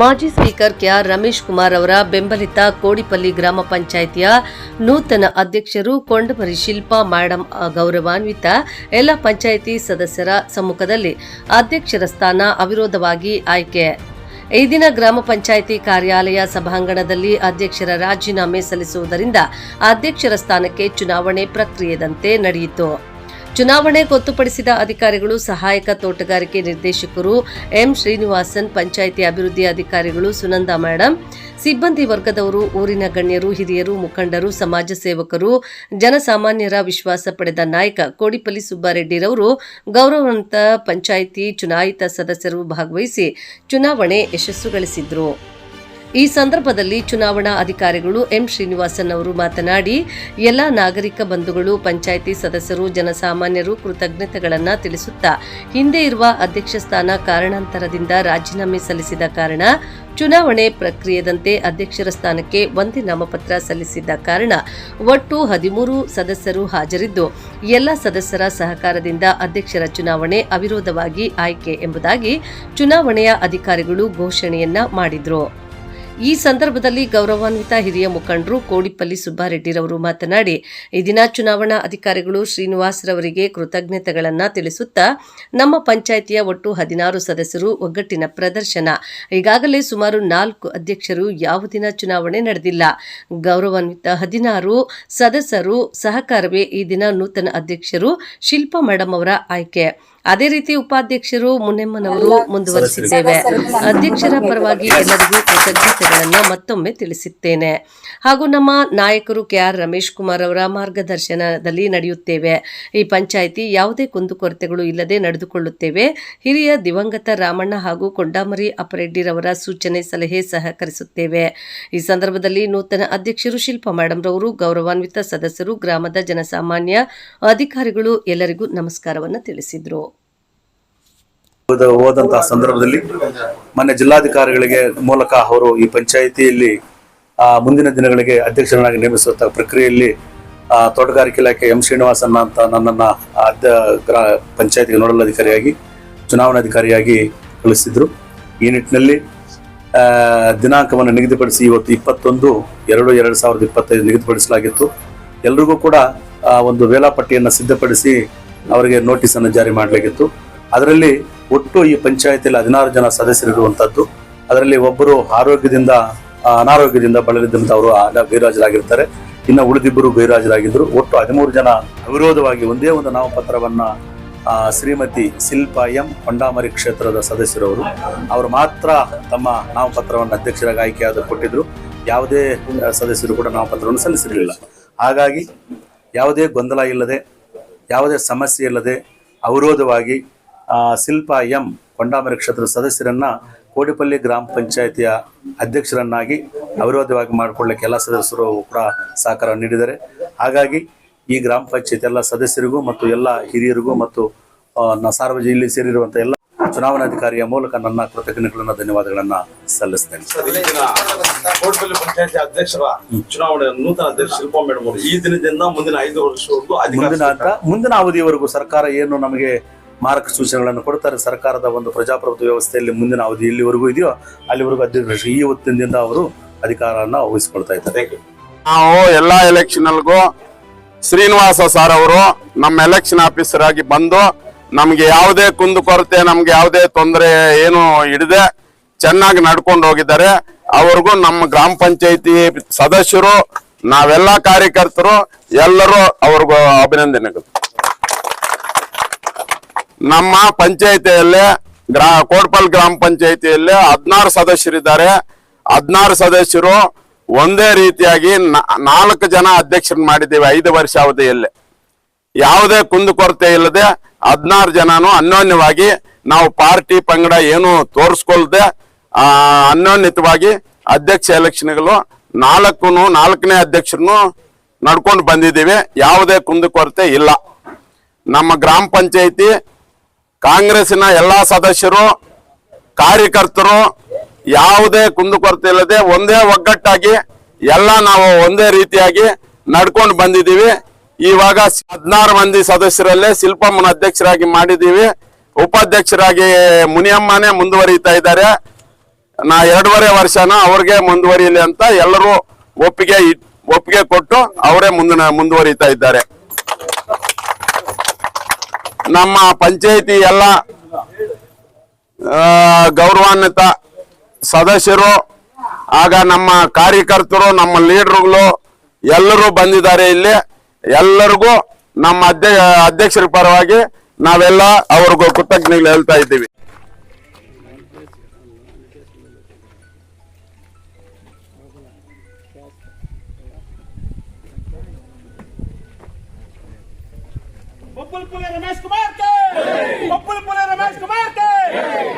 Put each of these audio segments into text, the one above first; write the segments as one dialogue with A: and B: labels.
A: ಮಾಜಿ speaker K R Ramesh Kumar ಅವರ ಬೆಂಬಲಿತ ಕೋಡಿಪಲ್ಲಿ ಗ್ರಾಮ ಪಂಚಾಯಿತಿಯ ನೂತನ ಅಧ್ಯಕ್ಷರು ಕೊಂಡಮರಿ ಶಿಲ್ಪಾ ಮ್ಯಾಡಂ ಗೌರವಾನ್ವಿತ ಎಲ್ಲ ಪಂಚಾಯಿತಿ ಸದಸ್ಯರ ಸಮ್ಮುಖದಲ್ಲಿ ಅಧ್ಯಕ್ಷರ ಸ್ಥಾನ ಅವಿರೋಧವಾಗಿ ಆಯ್ಕೆ. ಈ ದಿನ ಗ್ರಾಮ ಪಂಚಾಯಿತಿ ಕಾರ್ಯಾಲಯ ಸಭಾಂಗಣದಲ್ಲಿ ಅಧ್ಯಕ್ಷರ ರಾಜೀನಾಮೆ ಸಲ್ಲಿಸುವುದರಿಂದ ಅಧ್ಯಕ್ಷರ ಸ್ಥಾನಕ್ಕೆ ಚುನಾವಣೆ ಪ್ರಕ್ರಿಯೆದಂತೆ ನಡೆಯಿತು. ಚುನಾವಣೆ ಗೊತ್ತುಪಡಿಸಿದ ಅಧಿಕಾರಿಗಳು ಸಹಾಯಕ ತೋಟಗಾರಿಕೆ ನಿರ್ದೇಶಕರು ಎಂ ಶ್ರೀನಿವಾಸನ್, ಪಂಚಾಯಿತಿ ಅಭಿವೃದ್ಧಿ ಅಧಿಕಾರಿಗಳು ಸುನಂದಾ ಮೇಡಂ, ಸಿಬ್ಬಂದಿ ವರ್ಗದವರು, ಊರಿನ ಗಣ್ಯರು, ಹಿರಿಯರು, ಮುಖಂಡರು, ಸಮಾಜ ಸೇವಕರು, ಜನಸಾಮಾನ್ಯರ ವಿಶ್ವಾಸ ಪಡೆದ ನಾಯಕ ಕೋಡಿಪಲ್ಲಿ ಸುಬ್ಬಾರೆಡ್ಡಿರವರು ಗೌರವಂತ ಪಂಚಾಯಿತಿ ಚುನಾಯಿತ ಸದಸ್ಯರು ಭಾಗವಹಿಸಿ ಚುನಾವಣೆ ಯಶಸ್ಸುಗಳಿಸಿದ್ರು ಈ ಸಂದರ್ಭದಲ್ಲಿ ಚುನಾವಣಾ ಅಧಿಕಾರಿಗಳು ಎಂ ಶ್ರೀನಿವಾಸನ್ ಅವರು ಮಾತನಾಡಿ, ಎಲ್ಲ ನಾಗರಿಕ ಬಂಧುಗಳು, ಪಂಚಾಯಿತಿ ಸದಸ್ಯರು, ಜನಸಾಮಾನ್ಯರು ಕೃತಜ್ಞತೆಗಳನ್ನು ತಿಳಿಸುತ್ತಾ, ಹಿಂದೆ ಇರುವ ಅಧ್ಯಕ್ಷ ಸ್ಥಾನ ಕಾರಣಾಂತರದಿಂದ ರಾಜೀನಾಮೆ ಸಲ್ಲಿಸಿದ ಕಾರಣ, ಚುನಾವಣೆ ಪ್ರಕ್ರಿಯೆದಂತೆ ಅಧ್ಯಕ್ಷರ ಸ್ಥಾನಕ್ಕೆ ಒಂದೇ ನಾಮಪತ್ರ ಸಲ್ಲಿಸಿದ್ದ ಕಾರಣ, ಒಟ್ಟು ಹದಿಮೂರು ಸದಸ್ಯರು ಹಾಜರಿದ್ದು, ಎಲ್ಲ ಸದಸ್ಯರ ಸಹಕಾರದಿಂದ ಅಧ್ಯಕ್ಷರ ಚುನಾವಣೆ ಅವಿರೋಧವಾಗಿ ಆಯ್ಕೆ ಎಂಬುದಾಗಿ ಚುನಾವಣೆಯ ಅಧಿಕಾರಿಗಳು ಘೋಷಣೆಯನ್ನ ಮಾಡಿದ್ರು. ಈ ಸಂದರ್ಭದಲ್ಲಿ ಗೌರವಾನ್ವಿತ ಹಿರಿಯ ಮುಖಂಡರು ಕೋಡಿಪಲ್ಲಿ ಸುಬ್ಬಾರೆಡ್ಡಿರವರು ಮಾತನಾಡಿ, ಈ ದಿನ ಚುನಾವಣಾ ಅಧಿಕಾರಿಗಳು ಶ್ರೀನಿವಾಸರವರಿಗೆ ಕೃತಜ್ಞತೆಗಳನ್ನು ತಿಳಿಸುತ್ತಾ, ನಮ್ಮ ಪಂಚಾಯಿತಿಯ ಒಟ್ಟು ಹದಿನಾರು ಸದಸ್ಯರು ಒಗ್ಗಟ್ಟಿನ ಪ್ರದರ್ಶನ. ಈಗಾಗಲೇ ಸುಮಾರು ನಾಲ್ಕು ಅಧ್ಯಕ್ಷರು ಯಾವ ದಿನ ಚುನಾವಣೆ ನಡೆದಿಲ್ಲ. ಗೌರವಾನ್ವಿತ ಹದಿನಾರು ಸದಸ್ಯರು ಸಹಕಾರವೇ ಈ ದಿನ ನೂತನ ಅಧ್ಯಕ್ಷರು ಶಿಲ್ಪಾ ಮೇಡಮ್ ಅವರ ಆಯ್ಕೆ. ಅದೇ ರೀತಿ ಉಪಾಧ್ಯಕ್ಷರು ಮುನೆಮ್ಮನವರು ಮುಂದುವರಿಸಿದ್ದೇವೆ. ಅಧ್ಯಕ್ಷರ ಪರವಾಗಿ ಎಲ್ಲರಿಗೂ ಕೃತಜ್ಞತೆಗಳನ್ನು ಮತ್ತೊಮ್ಮೆ ತಿಳಿಸುತ್ತೇನೆ. ಹಾಗೂ ನಮ್ಮ ನಾಯಕರು ಕೆ ಆರ್ ರಮೇಶ್ ಕುಮಾರ್ ಅವರ ಮಾರ್ಗದರ್ಶನದಲ್ಲಿ ನಡೆಯುತ್ತೇವೆ. ಈ ಪಂಚಾಯಿತಿ ಯಾವುದೇ ಕುಂದುಕೊರತೆಗಳು ಇಲ್ಲದೆ ನಡೆದುಕೊಳ್ಳುತ್ತೇವೆ. ಹಿರಿಯ ದಿವಂಗತ ರಾಮಣ್ಣ ಹಾಗೂ ಕೊಂಡಾಮರಿ ಅಪ್ಪರೆಡ್ಡಿರವರ ಸೂಚನೆ ಸಲಹೆ ಸಹಕರಿಸುತ್ತೇವೆ. ಈ ಸಂದರ್ಭದಲ್ಲಿ ನೂತನ ಅಧ್ಯಕ್ಷರು ಶಿಲ್ಪಾ ಮೇಡಮ್ ರವರು ಗೌರವಾನ್ವಿತ ಸದಸ್ಯರು ಗ್ರಾಮದ ಜನಸಾಮಾನ್ಯ ಅಧಿಕಾರಿಗಳು ಎಲ್ಲರಿಗೂ ನಮಸ್ಕಾರವನ್ನು ತಿಳಿಸಿದ್ರು.
B: ಹೋದಂತಹ ಸಂದರ್ಭದಲ್ಲಿ ಮೊನ್ನೆ ಜಿಲ್ಲಾಧಿಕಾರಿಗಳಿಗೆ ಮೂಲಕ ಅವರು ಈ ಪಂಚಾಯಿತಿಯಲ್ಲಿ ಮುಂದಿನ ದಿನಗಳಿಗೆ ಅಧ್ಯಕ್ಷರನ್ನಾಗಿ ನೇಮಿಸುವಂತಹ ಪ್ರಕ್ರಿಯೆಯಲ್ಲಿ ತೋಟಗಾರಿಕೆ ಇಲಾಖೆ ಎಂ ಶ್ರೀನಿವಾಸನ್ ಅಂತ ನನ್ನನ್ನ ಅಧ್ಯ ಪಂಚಾಯತಿಗೆ ನೋಡಲ್ ಅಧಿಕಾರಿಯಾಗಿ ಚುನಾವಣಾಧಿಕಾರಿಯಾಗಿ ಕಳಿಸಿದ್ರು. ಈ ನಿಟ್ಟಿನಲ್ಲಿ ದಿನಾಂಕವನ್ನು ನಿಗದಿಪಡಿಸಿ ಇವತ್ತು ಇಪ್ಪತ್ತೊಂದು ಎರಡು ಎರಡು ಸಾವಿರದ ಇಪ್ಪತ್ತೈದು ನಿಗದಿಪಡಿಸಲಾಗಿತ್ತು. ಎಲ್ರಿಗೂ ಕೂಡ ಒಂದು ವೇಳಾಪಟ್ಟಿಯನ್ನು ಸಿದ್ಧಪಡಿಸಿ ಅವರಿಗೆ ನೋಟಿಸನ್ನು ಜಾರಿ ಮಾಡಲಾಗಿತ್ತು. ಅದರಲ್ಲಿ ಒಟ್ಟು ಈ ಪಂಚಾಯತಿಯಲ್ಲಿ ಹದಿನಾರು ಜನ ಸದಸ್ಯರಿರುವಂತದ್ದು ಅದರಲ್ಲಿ ಒಬ್ಬರು ಆರೋಗ್ಯದಿಂದ ಅನಾರೋಗ್ಯದಿಂದ ಬಳಲಿದ್ದಂಥವರು ಗೈರಾಜರಾಗಿರ್ತಾರೆ. ಇನ್ನು ಉಳಿದಿಬ್ಬರು ಗೈರಾಜರಾಗಿದ್ದರು. ಒಟ್ಟು ಹದಿಮೂರು ಜನ ಅವಿರೋಧವಾಗಿ ಒಂದೇ ಒಂದು ನಾಮಪತ್ರವನ್ನ ಶ್ರೀಮತಿ ಶಿಲ್ಪ ಎಂ ಕೊಂಡಾಮರಿ ಕ್ಷೇತ್ರದ ಸದಸ್ಯರವರು ಅವರು. ಮಾತ್ರ ತಮ್ಮ ನಾಮಪತ್ರವನ್ನು ಅಧ್ಯಕ್ಷರಾಗಿ ಆಯ್ಕೆಯಾದ ಕೊಟ್ಟಿದ್ರು. ಯಾವುದೇ ಸದಸ್ಯರು ಕೂಡ ನಾಮಪತ್ರವನ್ನು ಸಲ್ಲಿಸಿರಲಿಲ್ಲ. ಹಾಗಾಗಿ ಯಾವುದೇ ಗೊಂದಲ ಇಲ್ಲದೆ, ಯಾವುದೇ ಸಮಸ್ಯೆ ಇಲ್ಲದೆ ಅವಿರೋಧವಾಗಿ ಶಿಲ್ಪಾ ಎಂ ಕೊಂಡಾಮರಿ ಕ್ಷೇತ್ರದ ಸದಸ್ಯರನ್ನ ಕೋಡಿಪಲ್ಲಿ ಗ್ರಾಮ ಪಂಚಾಯಿತಿಯ ಅಧ್ಯಕ್ಷರನ್ನಾಗಿ ಅವಿರೋಧವಾಗಿ ಮಾಡಿಕೊಳ್ಳಕ್ಕೆ ಎಲ್ಲ ಸದಸ್ಯರು ಕೂಡ ಸಹಕಾರ ನೀಡಿದ್ದಾರೆ. ಹಾಗಾಗಿ ಈ ಗ್ರಾಮ ಪಂಚಾಯತ್ ಎಲ್ಲ ಸದಸ್ಯರಿಗೂ ಮತ್ತು ಎಲ್ಲ ಹಿರಿಯರಿಗೂ ಮತ್ತು ಸಾರ್ವಜನಿಕ ಇಲ್ಲಿ ಸೇರಿರುವಂಥ ಎಲ್ಲ ಚುನಾವಣಾಧಿಕಾರಿಯ ಮೂಲಕ ನನ್ನ ಕೃತಜ್ಞತೆಗಳನ್ನ ಧನ್ಯವಾದಗಳನ್ನ ಸಲ್ಲಿಸ್ತೇನೆ.
C: ಕೋಟಪಲ್ಲಿ ಪಂಚಾಯತಿ ಅಧ್ಯಕ್ಷರ ಚುನಾವಣೆ ನೂತನ ಅಧ್ಯಕ್ಷ ಶಿಲ್ಪಾ ಮೇಡಮ್ ಅವರು ಈ ದಿನದಿಂದ ಮುಂದಿನ ಐದು ವರ್ಷವರೆಗೂ
B: ಮುಂದಿನ ಮುಂದಿನ ಅವಧಿಯವರೆಗೂ ಸರ್ಕಾರ ಏನು ನಮಗೆ ಮಾರ್ಗಸೂಚನೆಗಳನ್ನು ಕೊಡ್ತಾರೆ. ಸರ್ಕಾರದ ಒಂದು ಪ್ರಜಾಪ್ರಭುತ್ವ ವ್ಯವಸ್ಥೆಯಲ್ಲಿ ಮುಂದಿನ ಅವಧಿ ಎಲ್ಲಿವರೆಗೂ ಇದೆಯೋ ಅಲ್ಲಿವರೆಗೂ ಅಧ್ಯಕ್ಷ ಈ ಹೊತ್ತಿನಿಂದ ಅವರು ಅಧಿಕಾರವನ್ನು ವಹಿಸಿಕೊಳ್ತಾ ಇದ್ದಾರೆ.
D: ನಾವು ಎಲ್ಲ ಎಲೆಕ್ಷನ್ ಅಲ್ಗೂ ಶ್ರೀನಿವಾಸ ಸರ್ ಅವರು ನಮ್ಮ ಎಲೆಕ್ಷನ್ ಆಫೀಸರ್ ಆಗಿ ಬಂದು ನಮ್ಗೆ ಯಾವುದೇ ಕುಂದು ಕೊರತೆ, ನಮ್ಗೆ ಯಾವುದೇ ತೊಂದರೆ ಏನು ಹಿಡಿದೆ ಚೆನ್ನಾಗಿ ನಡ್ಕೊಂಡು ಹೋಗಿದ್ದಾರೆ. ಅವ್ರಿಗೂ ನಮ್ಮ ಗ್ರಾಮ ಪಂಚಾಯತಿ ಸದಸ್ಯರು, ನಾವೆಲ್ಲ ಕಾರ್ಯಕರ್ತರು, ಎಲ್ಲರೂ ಅವ್ರಿಗೂ ಅಭಿನಂದನೆಗಳು. ನಮ್ಮ ಪಂಚಾಯತಿಯಲ್ಲಿ ಗ್ರಾ ಕೋಟ್ಪಲ್ ಗ್ರಾಮ ಪಂಚಾಯತಿಯಲ್ಲಿ ಹದಿನಾರು ಸದಸ್ಯರಿದ್ದಾರೆ. ಹದಿನಾರು ಸದಸ್ಯರು ಒಂದೇ ರೀತಿಯಾಗಿ ನಾಲ್ಕು ಜನ ಅಧ್ಯಕ್ಷರನ್ನ ಮಾಡಿದ್ದೀವಿ ಐದು ವರ್ಷ ಅವಧಿಯಲ್ಲಿ. ಯಾವುದೇ ಕುಂದುಕೊರತೆ ಇಲ್ಲದೆ ಹದಿನಾರು ಜನನು ಅನ್ಯೋನ್ಯವಾಗಿ ನಾವು ಪಾರ್ಟಿ ಪಂಗಡ ಏನು ತೋರಿಸ್ಕೊಳ್ದೆ ಅನ್ಯೋನ್ಯತವಾಗಿ ಅಧ್ಯಕ್ಷ ಎಲೆಕ್ಷನ್ಗಳು ನಾಲ್ಕು ನಾಲ್ಕನೇ ಅಧ್ಯಕ್ಷರನ್ನು ನಡ್ಕೊಂಡು ಬಂದಿದ್ದೀವಿ. ಯಾವುದೇ ಕುಂದುಕೊರತೆ ಇಲ್ಲ. ನಮ್ಮ ಗ್ರಾಮ ಪಂಚಾಯಿತಿ ಕಾಂಗ್ರೆಸ್ಸಿನ ಎಲ್ಲಾ ಸದಸ್ಯರು, ಕಾರ್ಯಕರ್ತರು ಯಾವುದೇ ಕುಂದುಕೊರತೆ ಇಲ್ಲದೆ ಒಂದೇ ಒಗ್ಗಟ್ಟಾಗಿ ಎಲ್ಲ ನಾವು ಒಂದೇ ರೀತಿಯಾಗಿ ನಡ್ಕೊಂಡು ಬಂದಿದ್ದೀವಿ. ಇವಾಗ ಹದಿನಾರು ಮಂದಿ ಸದಸ್ಯರಲ್ಲೇ ಶಿಲ್ಪಮ್ಮನ ಅಧ್ಯಕ್ಷರಾಗಿ ಮಾಡಿದ್ದೀವಿ. ಉಪಾಧ್ಯಕ್ಷರಾಗಿ ಮುನಿಯಮ್ಮನೇ ಮುಂದುವರಿತಾ ಇದ್ದಾರೆ. ನಾ ಎರಡೂವರೆ ವರ್ಷನ ಅವ್ರಿಗೆ ಮುಂದುವರಿಯಲಿ ಅಂತ ಎಲ್ಲರೂ ಒಪ್ಪಿಗೆ ಒಪ್ಪಿಗೆ ಕೊಟ್ಟು ಅವರೇ ಮುಂದಿನ, ಮುಂದುವರಿತಾ ಇದ್ದಾರೆ. ನಮ್ಮ ಪಂಚಾಯಿತಿ ಎಲ್ಲ ಗೌರವಾನ್ವಿತ ಸದಸ್ಯರು, ಆಗ ನಮ್ಮ ಕಾರ್ಯಕರ್ತರು, ನಮ್ಮ ಲೀಡರ್ಗಳು ಎಲ್ಲರೂ ಬಂದಿದ್ದಾರೆ ಇಲ್ಲಿ. ಎಲ್ಲರಿಗೂ ನಮ್ಮ ಅಧ್ಯ ಅಧ್ಯಕ್ಷರ ಪರವಾಗಿ ನಾವೆಲ್ಲ ಅವ್ರಿಗೂ ಕೃತಜ್ಞತೆ ಹೇಳ್ತಾ ಇದ್ದೀವಿ.
E: Bobbal Pule Ramesh Kumar K Bobbal Pule Ramesh Kumar K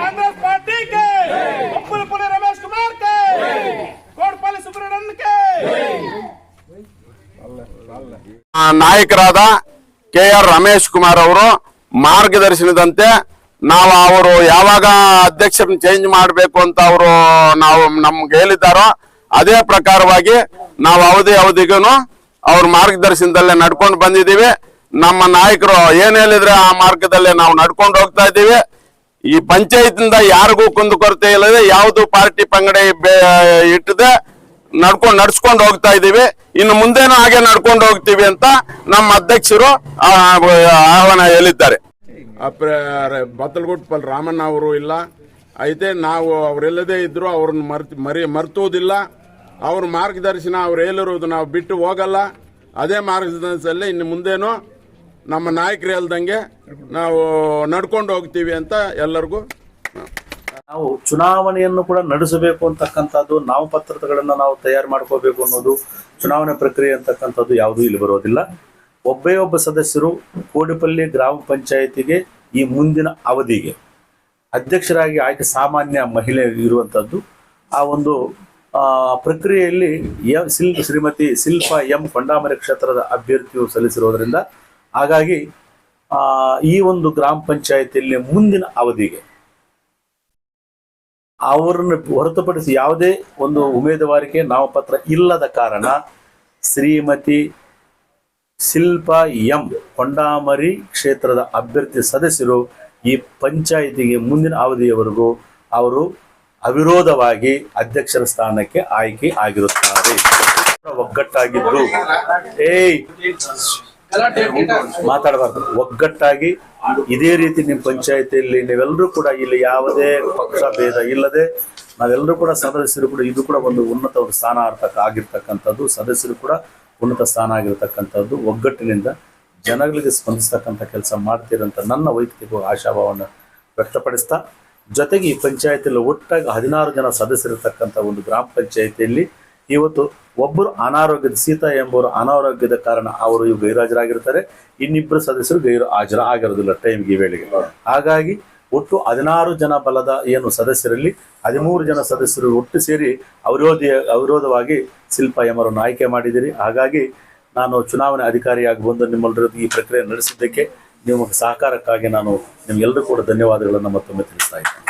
E: Congress party K Bobbal Pule Ramesh Kumar K Kodpali Subrahmanyan
D: K ನಾಯಕರಾದ ಕೆ ಆರ್ ರಮೇಶ್ ಕುಮಾರ್ ಅವರು ಮಾರ್ಗದರ್ಶನದಂತೆ ನಾವು ಅವರು ಯಾವಾಗ ಅಧ್ಯಕ್ಷರನ್ನ ಚೇಂಜ್ ಮಾಡಬೇಕು ಅಂತ ಅವರು ನಾವು ನಮ್ಗೆ ಹೇಳಿದ್ದಾರೋ ಅದೇ ಪ್ರಕಾರವಾಗಿ ನಾವು ಅವಧಿ ಅವಧಿಗೂ ಅವ್ರ ಮಾರ್ಗದರ್ಶನದಲ್ಲೇ ನಡ್ಕೊಂಡು ಬಂದಿದ್ದೀವಿ. ನಮ್ಮ ನಾಯಕರು ಏನ್ ಹೇಳಿದ್ರೆ ಆ ಮಾರ್ಗದಲ್ಲೇ ನಾವು ನಡ್ಕೊಂಡು ಹೋಗ್ತಾ ಇದ್ದೀವಿ ಈ ಪಂಚಾಯತ್ನಿಂದ ಯಾರಿಗೂ ಕುಂದುಕೊರತೆ ಇಲ್ಲದೆ ಯಾವುದು ಪಾರ್ಟಿ ಪಂಗಡ ಇಟ್ಟದೆ ನಡ್ಕೊಂಡು ನಡ್ಸ್ಕೊಂಡು ಹೋಗ್ತಾ ಇದೀವಿ ಇನ್ನು ಮುಂದೇನು ಹಾಗೆ ನಡ್ಕೊಂಡು ಹೋಗ್ತೀವಿ ಅಂತ ನಮ್ಮ ಅಧ್ಯಕ್ಷರು ಆ, ಆಹ್ವಾನ ಹೇಳಿದ್ದಾರೆ
F: ಬತ್ತಲಗುಟ್ ಪಲ್ ರಾಮಣ್ಣ ಅವರು ಇಲ್ಲ అయితే ನಾವು ಅವರೆಲ್ಲದೇ ಇದ್ರು ಅವ್ರನ್ನ ಮರ್ತ್ ಮರಿ ಮರ್ತುವುದಿಲ್ಲ ಅವ್ರ ಮಾರ್ಗದರ್ಶನ ಅವ್ರು ಹೇಳಿರೋದು ನಾವು ಬಿಟ್ಟು ಹೋಗಲ್ಲ ಅದೇ ಮಾರ್ಗದರ್ಶನದಲ್ಲಿ ಇನ್ನು ಮುಂದೇನು ನಮ್ಮ ನಾಯಕರು ಹೇಳ್ದಂಗೆ ನಾವು ನಡ್ಕೊಂಡು ಹೋಗ್ತೀವಿ ಅಂತ ಎಲ್ಲರಿಗೂ
B: ನಾವು ಚುನಾವಣೆಯನ್ನು ಕೂಡ ನಡೆಸಬೇಕು ಅಂತಕ್ಕಂಥದ್ದು ನಾಮಪತ್ರಗಳನ್ನ ನಾವು ತಯಾರು ಮಾಡ್ಕೋಬೇಕು ಅನ್ನೋದು, ಚುನಾವಣೆ ಪ್ರಕ್ರಿಯೆ ಅಂತಕ್ಕಂಥದ್ದು ಯಾವುದೂ ಇಲ್ಲಿ ಬರೋದಿಲ್ಲ. ಒಬ್ಬೇ ಒಬ್ಬ ಸದಸ್ಯರು ಕೋಡಿಪಲ್ಲಿ ಗ್ರಾಮ ಪಂಚಾಯಿತಿಗೆ ಈ ಮುಂದಿನ ಅವಧಿಗೆ ಅಧ್ಯಕ್ಷರಾಗಿ ಆಯ್ಕೆ ಸಾಮಾನ್ಯ ಮಹಿಳೆ ಇರುವಂಥದ್ದು, ಆ ಒಂದು ಪ್ರಕ್ರಿಯೆಯಲ್ಲಿ ಎ ಶ್ರೀಮತಿ ಶಿಲ್ಪಾ ಎಂ ಕೊಂಡಾಮರೆ ಕ್ಷೇತ್ರದ ಅಭ್ಯರ್ಥಿಯು ಸಲ್ಲಿಸಿರೋದ್ರಿಂದ ಹಾಗಾಗಿ ಈ ಒಂದು ಗ್ರಾಮ ಪಂಚಾಯತಿಯಲ್ಲಿ ಮುಂದಿನ ಅವಧಿಗೆ ಅವರನ್ನು ಹೊರತುಪಡಿಸಿ ಯಾವುದೇ ಒಂದು ಉಮೇದುವಾರಿಕೆ ನಾಮಪತ್ರ ಇಲ್ಲದ ಕಾರಣ ಶ್ರೀಮತಿ ಶಿಲ್ಪಾ ಎಂ ಕೊಂಡಾಮರಿ ಕ್ಷೇತ್ರದ ಅಭ್ಯರ್ಥಿ ಸದಸ್ಯರು ಈ ಪಂಚಾಯಿತಿಗೆ ಮುಂದಿನ ಅವಧಿಯವರೆಗೂ ಅವರು ಅವಿರೋಧವಾಗಿ ಅಧ್ಯಕ್ಷರ ಸ್ಥಾನಕ್ಕೆ ಆಯ್ಕೆ ಆಗಿರುತ್ತಾರೆ. ಒಗ್ಗಟ್ಟಾಗಿದ್ದು. ಏಯ್! ಮಾತಾಡಬಾರ್ದು. ಒಗ್ಗಟ್ಟಾಗಿ ಇದೇ ರೀತಿ ನಿಮ್ಮ ಪಂಚಾಯತಿಯಲ್ಲಿ ನೀವೆಲ್ಲರೂ ಕೂಡ ಇಲ್ಲಿ ಯಾವುದೇ ಪಕ್ಷ ಭೇದ ಇಲ್ಲದೆ ನಾವೆಲ್ಲರೂ ಕೂಡ ಸದಸ್ಯರು ಕೂಡ ಇದು ಕೂಡ ಒಂದು ಉನ್ನತ ಒಂದು ಸ್ಥಾನ ಆಗ್ತಕ್ಕ ಆಗಿರ್ತಕ್ಕಂಥದ್ದು. ಸದಸ್ಯರು ಕೂಡ ಉನ್ನತ ಸ್ಥಾನ ಆಗಿರ್ತಕ್ಕಂಥದ್ದು. ಒಗ್ಗಟ್ಟಿನಿಂದ ಜನಗಳಿಗೆ ಸ್ಪಂದಿಸ್ತಕ್ಕಂಥ ಕೆಲಸ ಮಾಡ್ತೀರಂತ ನನ್ನ ವೈಯಕ್ತಿಕ ಆಶಾಭಾವವನ್ನು ವ್ಯಕ್ತಪಡಿಸ್ತಾ ಜೊತೆಗೆ ಈ ಪಂಚಾಯತಿಯಲ್ಲಿ ಒಟ್ಟಾಗಿ ಹದಿನಾರು ಜನ ಸದಸ್ಯರಿರ್ತಕ್ಕಂಥ ಒಂದು ಗ್ರಾಮ ಪಂಚಾಯತಿಯಲ್ಲಿ ಇವತ್ತು ಒಬ್ಬರು ಅನಾರೋಗ್ಯದ ಸೀತಾ ಎಂಬುವರು ಅನಾರೋಗ್ಯದ ಕಾರಣ ಅವರು ಇವು ಗೈರಾಜರಾಗಿರ್ತಾರೆ ಇನ್ನಿಬ್ಬರು ಸದಸ್ಯರು ಗೈರು ಹಾಜರ ಆಗಿರೋದಿಲ್ಲ ಟೈಮ್ಗೆ ಈ ವೇಳೆಗೆ. ಹಾಗಾಗಿ ಒಟ್ಟು ಹದಿನಾರು ಜನ ಬಲದ ಏನು ಸದಸ್ಯರಲ್ಲಿ ಹದಿಮೂರು ಜನ ಸದಸ್ಯರು ಒಟ್ಟು ಸೇರಿ ಅವಿರೋಧಿ ಅವಿರೋಧವಾಗಿ ಶಿಲ್ಪ ಎಂಬರನ್ನು ಆಯ್ಕೆ ಮಾಡಿದಿರಿ ಹಾಗಾಗಿ ನಾನು ಚುನಾವಣೆ ಅಧಿಕಾರಿಯಾಗಿ ಬಂದು ನಿಮ್ಮೆಲ್ಲರ ಈ ಪ್ರಕ್ರಿಯೆ ನಡೆಸಿದ್ದಕ್ಕೆ ನಿಮ್ಮ ಸಹಕಾರಕ್ಕಾಗಿ ನಾನು ನಿಮ್ಗೆಲ್ಲರೂ ಕೂಡ ಧನ್ಯವಾದಗಳನ್ನು ಮತ್ತೊಮ್ಮೆ ತಿಳಿಸ್ತಾ ಇದ್ದೇನೆ.